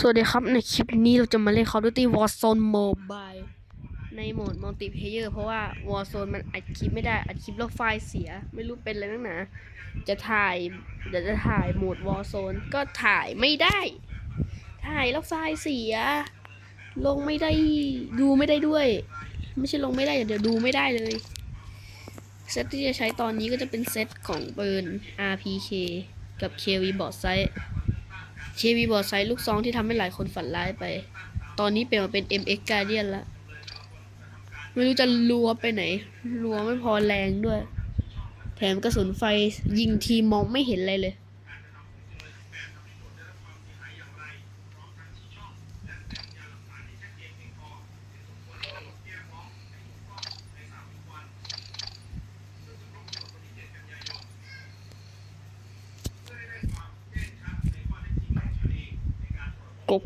สวัสดีครับในคลิปนี้เราจะมาเล่น Call of Duty Warzone Mobile ในโหมด Multiplayer เพราะว่า Warzone มันอัดคลิปไม่ได้อัดคลิปแล้วไฟล์เสียไม่รู้เป็นอะไรนักหนาจะถ่ายเดี๋ยวจะถ่ายโหมด Warzone ก็ถ่ายไม่ได้ ถ่ายแล้วไฟล์เสีย ลงไม่ได้ดูไม่ได้ด้วย ไม่ใช่ลงไม่ได้เดี๋ยวดูไม่ได้เลยเซตที่จะใช้ตอนนี้ก็จะเป็นเซตของปืน RPK กับ KV b o t Sight เควีบอดไซลูกซองที่ทำให้หลายคนฝันร้ายไป ตอนนี้เปลี่ยนมาเป็น MX Guardian ละ ไม่รู้จะรัวไปไหน รัวไม่พอแรงด้วย แถมกระสุนไฟยิงทีมองไม่เห็นอะไรเลย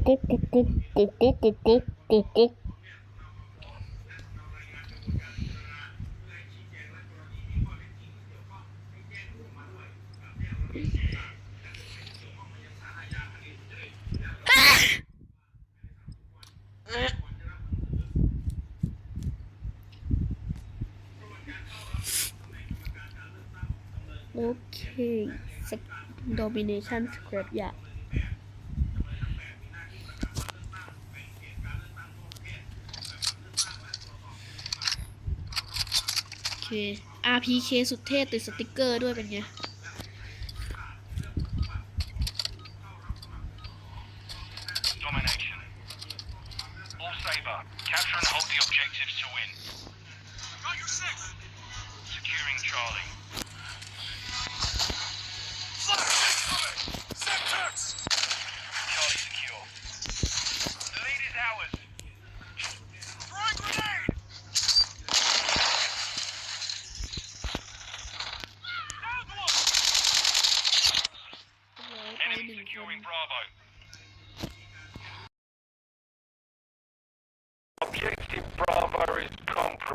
กุ๊กกุ๊กกุ๊กกุ๊กกุ๊กกุ๊กกุ๊กกุ๊กกุ๊กกุ๊กโอเคส domination scrap อย่า โอเค RPK สุดเท่ติดสติกเกอร์ด้วยเป็นไง ตา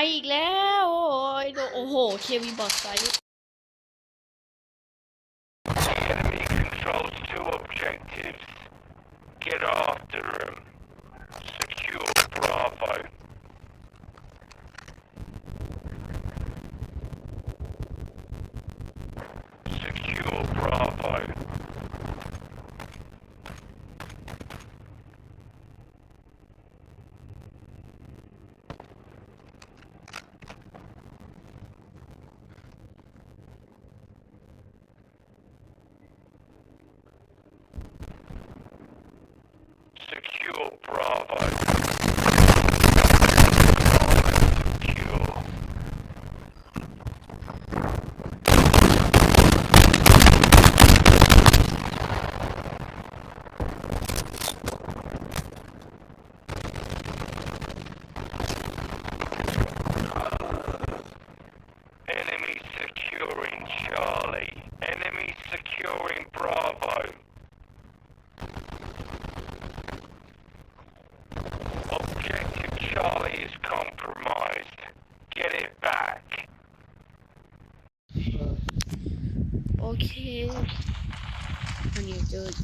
ยอีกแล้ว โอ้ยโดโอ้โห เควีบอร์ดไซส์ Secure profile.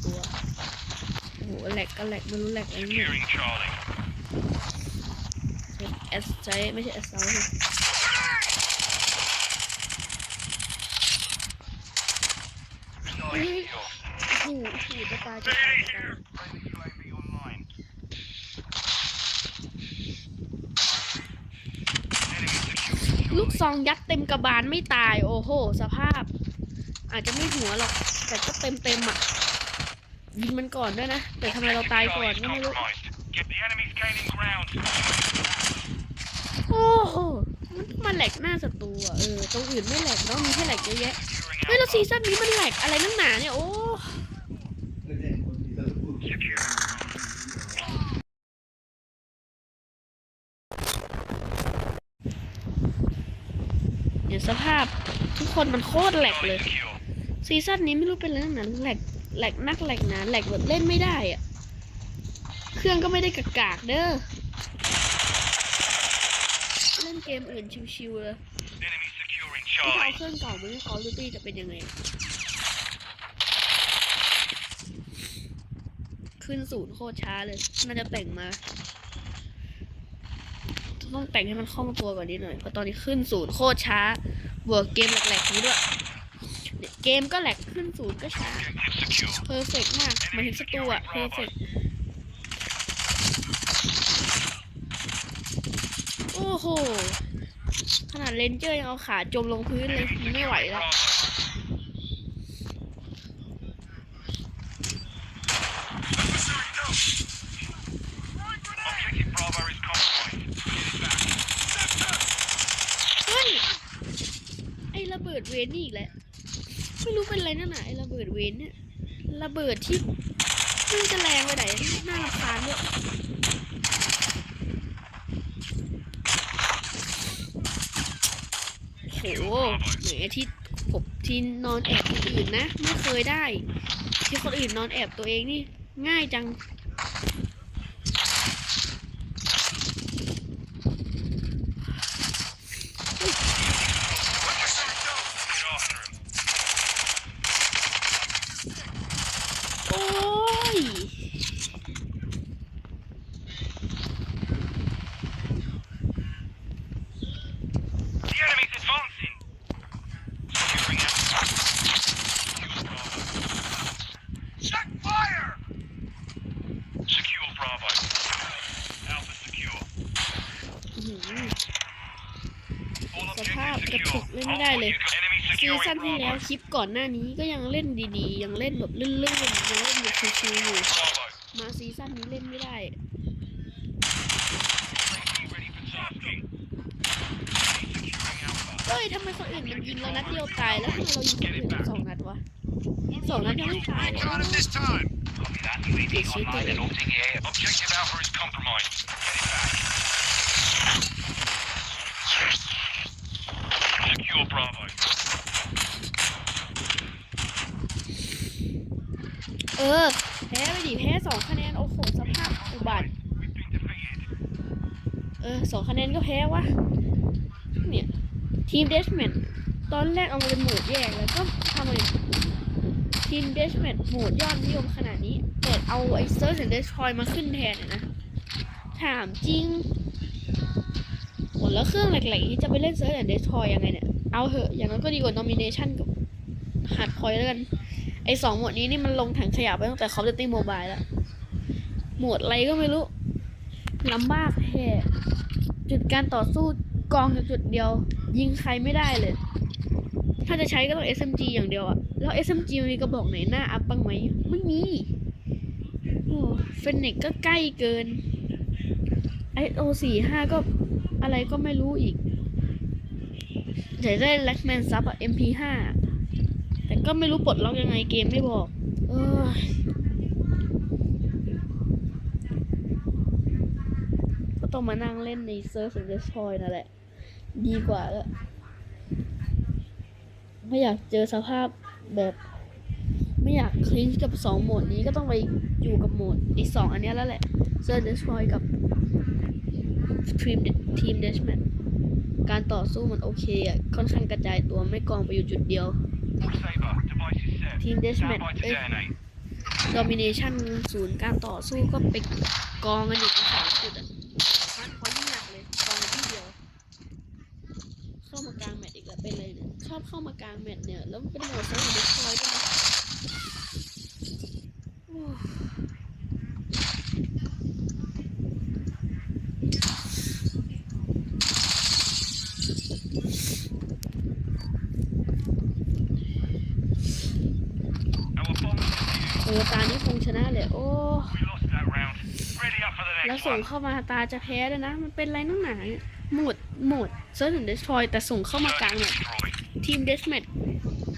ตัวโอ้โหแหลกก็แหลกไม่รู้แหลกอะไรเนี่ย Securing Charlie. เอสไซไม่ใช่เอสไซเฮ้ยโอ้โหโอ้โหจะตายจะตายลูกซองยัดเต็มกระบาลไม่ตาย โอ้โห สภาพ อาจจะไม่หัวหรอก แต่ก็เต็มเต็มอะ ยิงมันก่อนด้วยนะ แต่ทำไมเราตายก่อน Charlie is ก็ไม่รู้ compromised. Get the enemies gaining ground. โอ้โห มันมันแหลกหน้าศัตรูอะ เออ ตรงอื่นไม่แหลกแล้วมีแค่แหลกเยอะแยะ Securing เฮ้ย แล้ว Alpha. ซีซั่นนี้มันแหลกอะไรนักหนาเนี่ย โอ้ Secure. เนี่ยสภาพทุกคนมันโคตรแหลกเลย Charlie secure. ซีซั่นนี้ไม่รู้เป็นเรื่องนั้นแหลก แหลกนักแหลกหนาแหลกแบบเล่นไม่ได้อะเครื่องก็ไม่ได้กากากๆเด้อเล่นเกมอื่นชิวๆเลย Enemy securing ถ้าเอา Charlie. เครื่องเก่ามาเล่น Call of Duty จะเป็นยังไง ขึ้นศูนย์โคตรช้าเลย น่าจะแต่งมา ต้องแต่งให้มันคล่องตัวกว่านี้หน่อย เพราะตอนนี้ขึ้นศูนย์โคตรช้า บวกเกมแหลกๆนี้ด้วย เกมก็แหลกขึ้นศูนย์ก็ช้าเพอร์เฟกมากหมายถึงสตูอะเพอร์เฟกโอ้โห ขนาดเลนเจอร์ยังเอาขาจมลงพื้นเลย Enemy ไม่ไหวแล้วเฮ้ย ไอ้ระเบิดเวนี่อีกแล้ว ไม่รู้เป็นอะไรนั่นน่ะไอ้ระเบิดเวนเนี่ยระเบิดที่มันจะแรงไปไหนน่ารำคาญเนี่ยโหเหมือนที่ผมที่นอนแอบคนอื่นนะ ไม่เคยได้ ที่คนอื่นนอนแอบตัวเองนี่ ง่ายจัง ภาพ objectives กเล่นไม่ได้เลยซีซั่นที่แล้วคลิปก่อนหน้านี้ก็ยังเล่นดีๆ ยังเล่นแบบลื่นๆยังเล่นแบบชิวๆอยู่มาซีซั่นนี้เล่นไม่ได้เฮ้ยทำไมคนอื่นมันยิงเรานัดเดียวตายแล้วทำไมเรายิงคนอื่นสองนัดวะสองนัดยังไม่ตายเลย Got him this time. Copy that. UAV Yes, you online did. เออแพ้ไปดิแพ้สองคะแนน โอ้โห สภาพอุบัติเออสองคะแนนก็แพ้วะเนี่ยทีมเดสแมนตอนแรกเอามาเป็นโหมดแยกแล้วก็ทำไมทีมเดสแมนโหมดยอดนิยมขนาดนี้แต่เอาไอ้เซิร์ชแอนด์เดสทอยมาขึ้นแทนเนี่ยนะ ถามจริงโหแล้วเครื่องแหลกๆนี้จะไปเล่นเซิร์ชแอนด์เดสทอยยังไงเนี่ย เอาเหอะ อย่างนั้นก็ดีกว่าโนมิเนชันกับฮาร์ดคอยแล้วกัน ไอ้สองหมวดนี้นี่มันลงถังขยะไปตั้งแต่ Call of Duty Mobile แล้ว หมวดอะไรก็ไม่รู้ลำบากแท้จุดการต่อสู้กองอยู่จุดเดียว ยิงใครไม่ได้เลย ถ้าจะใช้ก็ต้อง SMG อย่างเดียวอะแล้ว SMG มีกระบอกไหนหน้าอัพบ้างไหมไม่มีโอ้เฟนเน็กก็ใกล้เกิน IO สี่ห้าก็อะไรก็ไม่รู้อีก อยากได้แล็กแมนซับอะ MP5 แต่ก็ไม่รู้ปลดล็อกยังไงเกมไม่บอกเออก็ต้องมานั่งเล่นในเซิร์ฟเดสทอยนั่นแหละ ดีกว่าแล้วไม่อยากเจอสภาพแบบ ไม่อยากคลินกับสองโหมดนี้ก็ต้องไปอยู่กับโหมดอีกสองอันนี้แล้วแหละเซิร์ฟเดสทอยกับทีมทีมเดสแมน การต่อสู้มันโอเคอะ ค่อนข้างกระจายตัวไม่กองไปอยู่จุดเดียว All Saber, device is set. Team Stand Deathmatch by to eh. detonate. ด o มิเนชันศูนย์การต่อสู้ก็ไปกองกันอยู่ตรงสองจุดอะมันพอยิ่งหนักเลยกองกันที่เดียว เข้ามากลางแมตช์อีกแล้วเป็นเลยเนี่ยชอบเข้ามากลางแมตช์เนี่ย แล้วมันเป็นโหมดเซิร์ฟเดสทรอยด้วยนะโอ้ Our bomb is defused. เออตานี้คงชนะเลยโอ้ We lost that round. Ready up for the แล้ว next ส่ง one. เข้ามาตาจะแพ้ด้วยนะ มันเป็นไรนักหนาเนี่ยโหมดโหมดเซิร์ฟเดสทรอยแต่ส่งเข้ามากลาง Search แม and ตช์ destroy. ทีมเดสแมท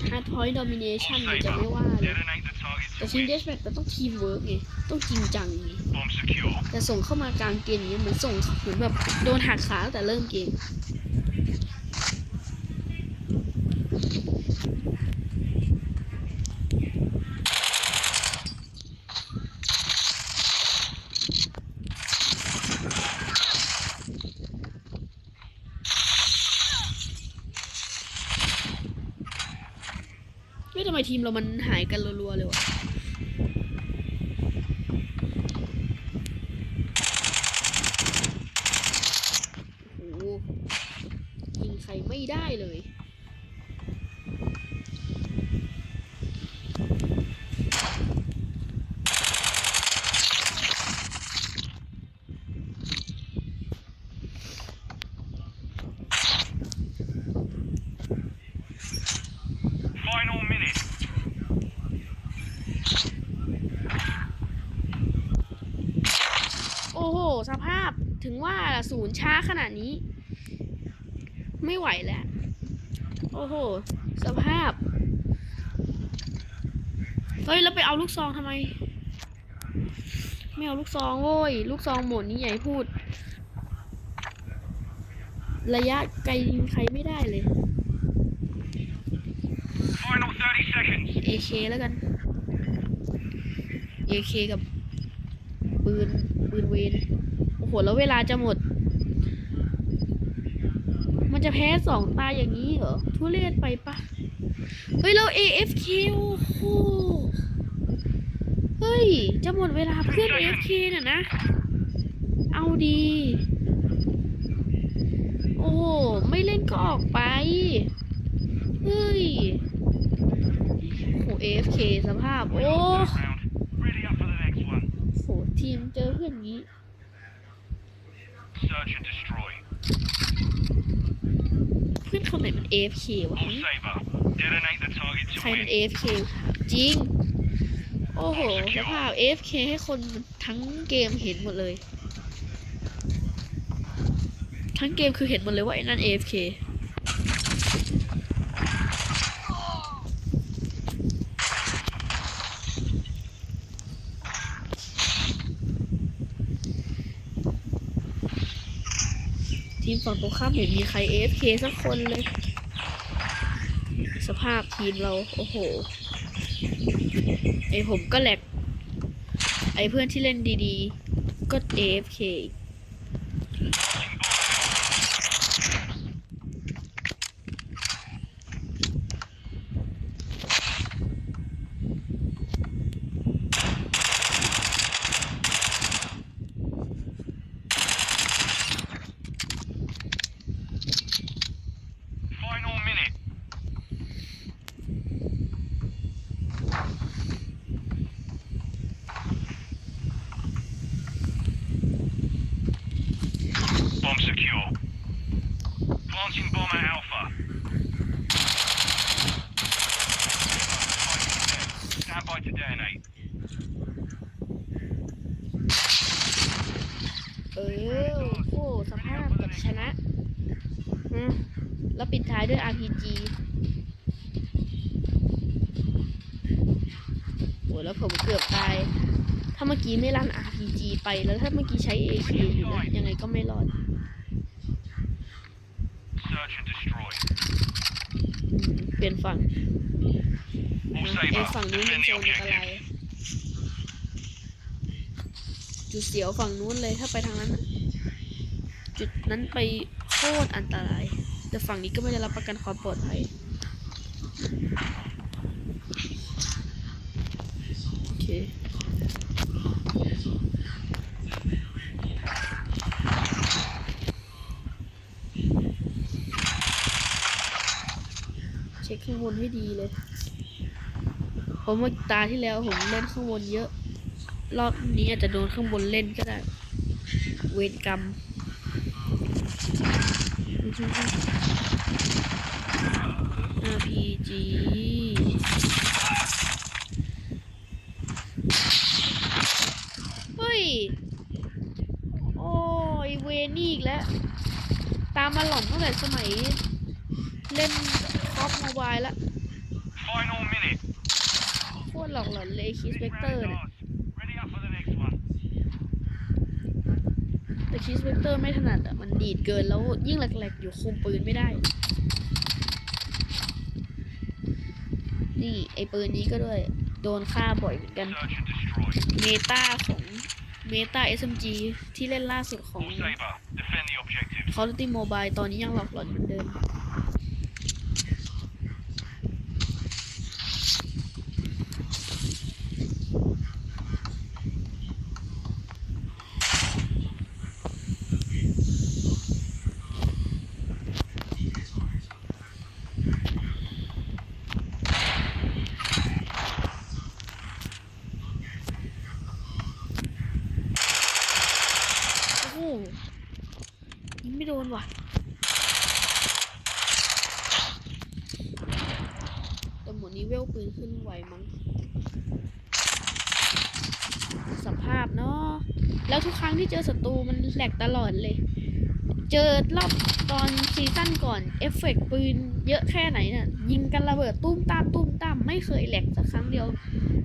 ฮาร์ดพอยต์ดอมิเนชัน All มันจะ Saber, ไม่ว่าเลย detonate the target แต่ to ทีม win. เดสแมทมันต้องทีมเวิร์กไงต้องจริงจังไง Bomb secure. แต่ส่งเข้ามากลางเกมอย่างเงี้ยเหมือนส่งเหมือนแบบโดนหักขาตั้งแต่เริ่มเกม ไม่ ทีมเรามันหายกันรัวๆเลยวะโอ้โหยิงใครไม่ได้เลย Final minute. โอ้โห สภาพถึงว่าล่ะศูนย์ช้าขนาดนี้ ไม่ไหวแล้ว โอ้โห สภาพ เฮ้ย แล้วไปเอาลูกซองทำไม ไม่เอาลูกซองโว้ย ลูกซองหมดนี้ใหญ่พูด ระยะไกลยิงใครไม่ได้เลย Final 30 seconds. AK แล้วกัน AK กับปืนปืนเวนโอ้โห แล้วเวลาจะหมด มันจะแพ้สองตาอย่างนี้เหรอ ทุเรศไปปะ เฮ้ย เรา AFK โอ้โหเฮ้ย จะหมดเวลาเพื่อน AFK น่ะนะ เอาดี โอ้โห ไม่เล่นก็ออกไป เฮ้ย โอ้ AFK สภาพ โอ้โหทีมเจอเพื่อนงนี้ Search and destroy. เพื่อนคนไหนมัน AFK วะ All saber. Detonate the target ใคร to มัน win. AFK จริง โอ้โหสภาพ AFK ให้คนทั้งเกมเห็นหมดเลย ทั้งเกมคือเห็นหมดเลยว่าไอ้นั่น AFK ทีมฝั่งตรงข้ามเห็นมีใคร AFK สักคนเลย สภาพทีมเรา โอ้โห ไอผมก็แหลก ไอเพื่อนที่เล่นดีๆ ก็ AFK อีก Final minute. Bomb secure. Planting bomb at Alpha. Stand by to detonate. เออ โอ้ สภาพกับชนะอืมแล้วปิดท้ายด้วย RPG โอ้แล้วผมเกือบตาย ถ้าเมื่อกี้ ไม่ลั่น RPG ไปแล้วถ้าเมื่อกี้ใช้ AK อยู่นะยังไงก็ไม่รอด Search and destroy. อืมเปลี่ยนฝั่ง All ไอ้ saber. ฝั่งนู้นเป็น Defend โซ the นอันตราย objective. จุดเสียวฝั่งนู้นเลยถ้าไปทางนั้นน่ะจุดนั้นไปโคตรอันตราย แต่ฝั่งนี้ก็ไม่ได้รับประกันความปลอดภัย โอเค เช็คข้างบน ให้ดีเลยเพราะเมื่อตาที่แล้วผมเล่นข้างบนเยอะ รอบนี้อาจจะโดนข้างบนเล่นก็ได้ เวรกรรม RPG เฮ้ย โอ้ยเวนี่อีกแล้ว ตามมาหล่อนตั้งแต่สมัย เล่นคอปโมบายละ Final minute. โคตรหลอกหลอนเลยคิสเวกเตอร์เนี่ย Ready up for the next one. แต่คิสเวกเตอร์ไม่ถนัดอะ มันดีด เกินแล้วยิ่งแหลกๆอยู่คุมปืนไม่ได้ นี่ไอปืนนี้ก็ด้วย โดนฆ่าบ่อยเหมือนกัน เมตาของเมตา SMG ที่เล่นล่าสุดของ Call of Duty Mobile ตอนนี้ยังหลอกหลอนเหมือนเดิม โอ้โหยิงไม่โดนว่ะ แต่หมดนี้เวลปืนขึ้นไวมั้ง สภาพเนาะ แล้วทุกครั้งที่เจอศัตรูมันแหลกตลอดเลย เจอรอบตอนซีซั่นก่อนเอฟเฟกต์ปืนเยอะแค่ไหนน่ะ ยิงกันระเบิดตุ้มตามตุ้มตามไม่เคยแหลกสักครั้งเดียว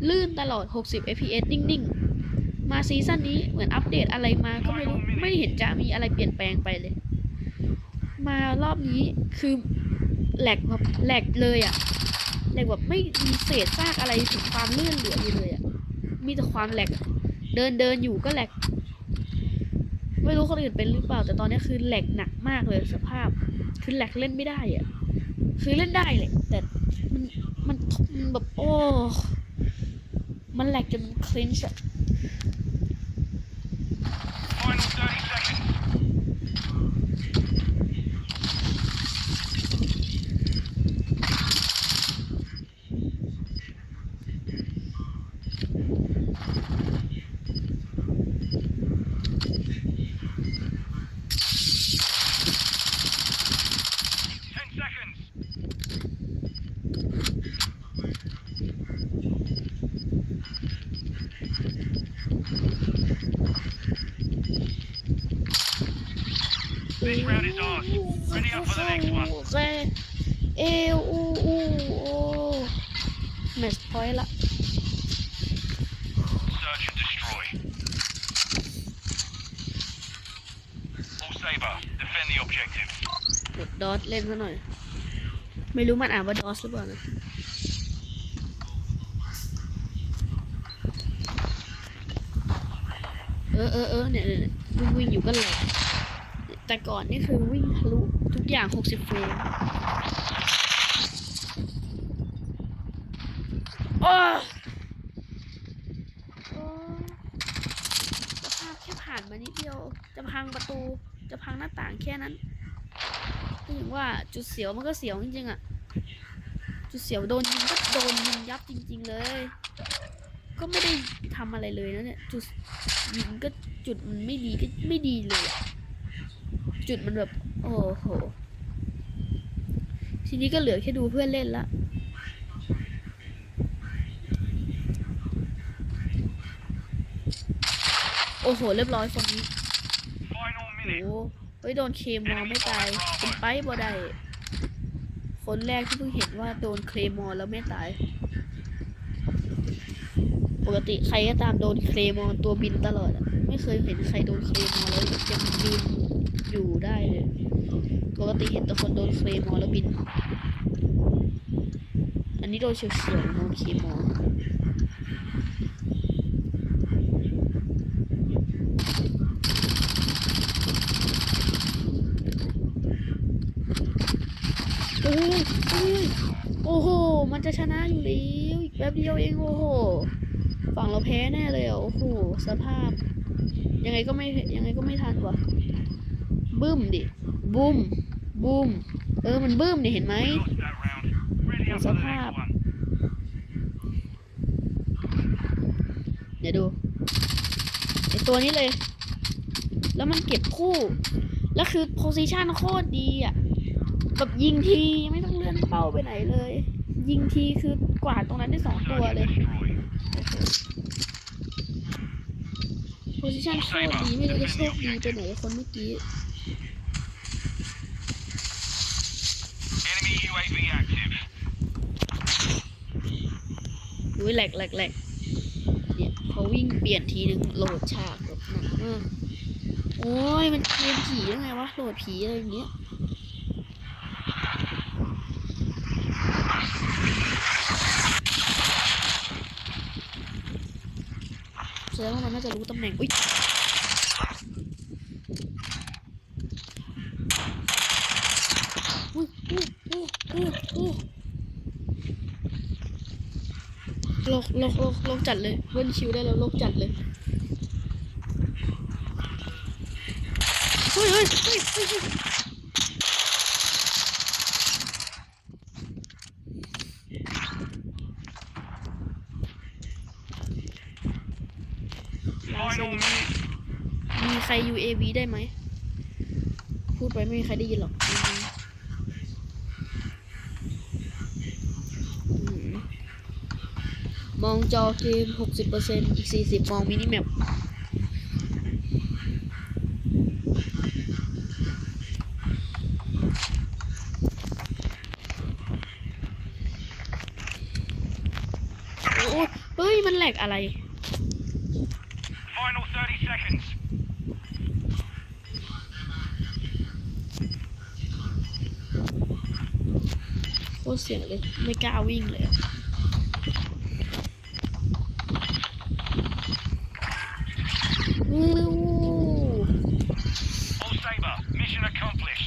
ลื่นตลอด 60 fps นิ่งๆ มาซีซั่นนี้เหมือนอัปเดตอะไรมาก็ไม่รู้ ไม่เห็นจะมีอะไรเปลี่ยนแปลงไปเลย มารอบนี้คือแหลกแบบแหลกเลยอะแหลกแบบไม่มีเศษซากอะไรถึงความลื่นเหลืออยู่เลยอะมีแต่ความแหลก เดินเดินอยู่ก็แหลก ไม่รู้คนอื่นเป็นหรือเปล่า แต่ตอนนี้คือแหลกหนักมากเลยสภาพ คือแหลกเล่นไม่ได้อะคือเล่นได้เลยแต่มันมันมันแบบโอ้มันแหลกจนคลินช์อะ Final 30 seconds. 10 seconds. โอ This round is ours. Ready up for the next one. เคเอวอูอูโอ แมชพอยต์ละ Search and destroy. All Saber, defend the objectives. กดดอทเล่นซะหน่อย ไม่รู้มันอ่านว่าดอสหรือเปล่านะเออเออเออเนี่ยเนี่ยวิ่งวิ่งอยู่ก็แหลกแต่ก่อนนี่คือวิ่งทะลุทุกอย่าง 60 เฟรมโอ้โอ้สภาพแค่ผ่านมานิดเดียว จะพังประตู จะพังห น้าต่างแค่นั้นก็อย่างว่าจุดเสียวมันก็เสียวจริงๆอะจุดเสียวโดนยิงก็โดนยิงยับจริง ๆ เลย ก็ไม่ได้ทำอะไรเลยนะเนี่ยจุดยิงก็จุดมันไม่ดีก็ไม่ดีเลยจุดมันแบบโอ้โหทีนี้ก็เหลือแค่ดูเพื่อนเล่นละโอ้โห เรียบร้อยคนนี้โอ้ เฮ้ยโดนเคมอไม่ตายเป็นไปบ่ได้คนแรกที่เพิ่งเห็นว่าโดนเคลมอแล้วไม่ตาย ปกติใครก็ตามโดนเคลมอตัวบินตลอดอะไม่เคยเห็นใครโดนเคลมอแล้วยังบินอยู่ได้เลยปกติเห็นแต่คนโดนเคลมอแล้วบิน อันนี้โดนเฉียวๆโดนเคมอ โอ้โอ้ยโอ้โห มันจะชนะอยู่แล้วอีกแป๊บเดียวเองโอ้โห ฝั่งเราแพ้แน่เลยโอ้โห สภาพ ยังไงก็ไม่ยังไงก็ไม่ทันว่ะบึ้มดิบุ้มบุ้มเออมันบึ้มดิเห็นไหม We lost that round. Ready up for the Sophia. next one. เดี๋ยวดูไอตัวนี้เลย แล้วมันเก็บคู่ แล้วคือโพซิชันโคตรดีอะ แบบยิงทีไม่ต้องเลื่อนเป้าไปไหนเลย ยิงทีคือกวาดตรงนั้นได้สองตัว Search and เลย destroy. โพซิชันโคตรดีไม่รู้จะโชคดีไปไหนคนเมื่อกี้ Enemy UAV active. อุ้ยแหลกแหลกแหลกเนี่ยพอวิ่งเปลี่ยนทีนึงโหลดฉากแบบหนักมาก โอ้ยมันเกมผียังไงวะโหลดผีอะไรอย่างเงี้ย ดงว่ามันน่าจะรู้ตำแหน่ง อุ้ยโลกโลกโลกโลกจัดเลยเบิ้ลคิวได้แล้วโลกจัดเลยเฮ้ยเฮ้ยเฮ้ยเฮ้ยเฮ้ย ลาเซ Final น minute. มี AV ได้ไหม พูดไปไม่มีใครได้ยินหรอกอืมอืมมองจอเกม 60%อีก 40 มองมินิแมปโอ้เฮ้ย มันแหลกอะไร Final 30 seconds. โคตร เสียงเลยไม่กล้าวิ่งเลยอะอู้ All Saber, mission accomplished.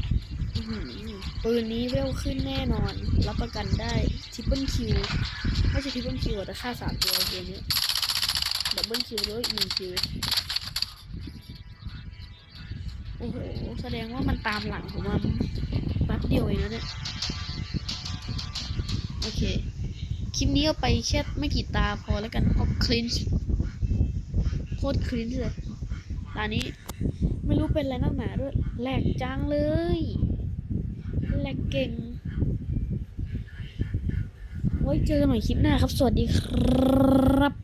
อื้อหือปืนนี้เวลขึ้นแน่นอน รับประกันได้ทริปเปิลคิวไม่ใช่ทริปเปิลคิวแต่ค่าสามตัวเกมนี้ดับเบิลคิวแล้วอีกหนึ่งคิวโอ้โห แสดงว่ามันตามหลังผมมาแป๊บเดียวเองนะเนี่ย โอเค คลิปนี้เอาไปแค่ไม่กี่ตาพอแล้วกันเพราะคลินช์โคตรคลินช์เลยตานนี้ไม่รู้เป็นอะไรนักหนาด้วยแหลกจังเลยแหลกเก่งไว้เจอกันใหม่คลิปหน้าครับ สวัสดีครับ